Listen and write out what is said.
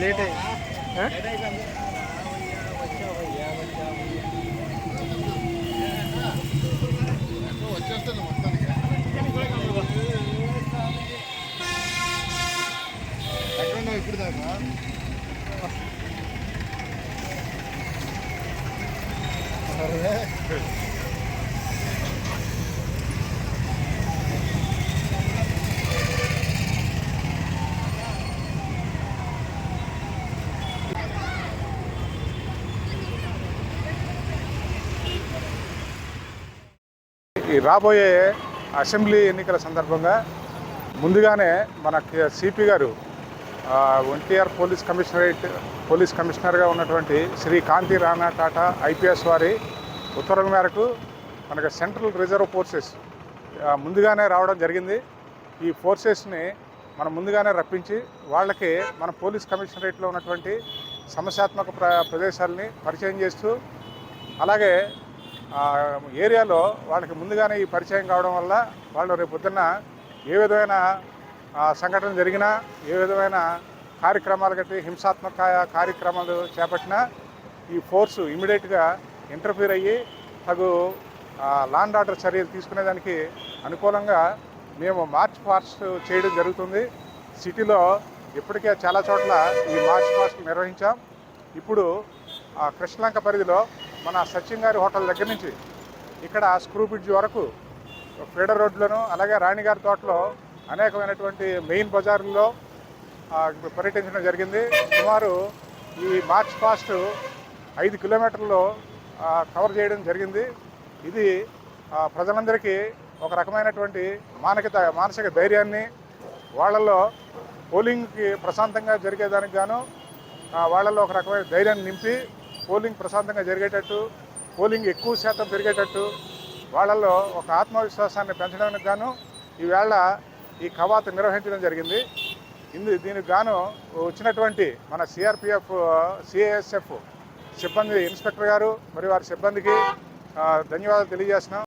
Late వచ్చేస్తుంది మొత్తానికి ఇప్పుడు దాకా సరే. ఈ రాబోయే అసెంబ్లీ ఎన్నికల సందర్భంగా ముందుగానే మన సిపి గారు ఎన్టీఆర్ పోలీస్ కమిషనరేట్ పోలీస్ కమిషనర్గా ఉన్నటువంటి శ్రీ కాంతి రాణా టాటా ఐపీఎస్ వారి ఉత్తర్వుల మేరకు మనకి సెంట్రల్ రిజర్వ్ ఫోర్సెస్ ముందుగానే రావడం జరిగింది. ఈ ఫోర్సెస్ని మనం ముందుగానే రప్పించి వాళ్ళకి మన పోలీస్ కమిషనరేట్లో ఉన్నటువంటి సమస్యాత్మక ప్ర ప్రదేశాలని పరిచయం చేస్తూ అలాగే ఏరియాలో వాళ్ళకి ముందుగానే ఈ పరిచయం కావడం వల్ల వాళ్ళు రేపు పొద్దున్న ఏ విధమైన సంఘటన జరిగినా ఏ విధమైన కార్యక్రమాలు కట్టి హింసాత్మక కార్యక్రమాలు చేపట్టినా ఈ ఫోర్సు ఇమీడియట్గా ఇంటర్ఫీర్ అయ్యి తగు లాండ్ ఆర్డర్ చర్యలు తీసుకునేదానికి అనుకూలంగా మేము మార్చ్ పాస్ట్ చేయడం జరుగుతుంది. సిటీలో ఇప్పటికే చాలా చోట్ల ఈ మార్చ్ పాస్ట్ నిర్వహించాం. ఇప్పుడు ఆ కృష్ణలంక పరిధిలో మన సచిన్ గారి హోటల్ దగ్గర నుంచి ఇక్కడ స్క్రూ బ్రిడ్జ్ వరకు ఫీడర్ రోడ్లను అలాగే రాణిగారి తోటలో అనేకమైనటువంటి మెయిన్ బజార్లో పర్యటించడం జరిగింది. సుమారు ఈ మార్చ్ పాస్ట్ ఐదు కిలోమీటర్లు కవర్ చేయడం జరిగింది. ఇది ప్రజలందరికీ ఒక రకమైనటువంటి మానసిక మానసిక ధైర్యాన్ని వాళ్ళల్లో పోలింగ్కి ప్రశాంతంగా జరిగేదానికి గాను వాళ్ళల్లో ఒక రకమైన ధైర్యాన్ని నింపి పోలింగ్ ప్రశాంతంగా జరిగేటట్టు పోలింగ్ ఎక్కువ శాతం పెరిగేటట్టు వాళ్ళల్లో ఒక ఆత్మవిశ్వాసాన్ని పెంచడానికి గాను ఈవేళ ఈ కవాతు నిర్వహించడం జరిగింది. ఇందు దీనికి గాను వచ్చినటువంటి మన సిఆర్పిఎఫ్ సిఏఎస్ఎఫ్ సిబ్బంది ఇన్స్పెక్టర్ గారు మరియు వారి సిబ్బందికి ధన్యవాదాలు తెలియజేస్తున్నాం.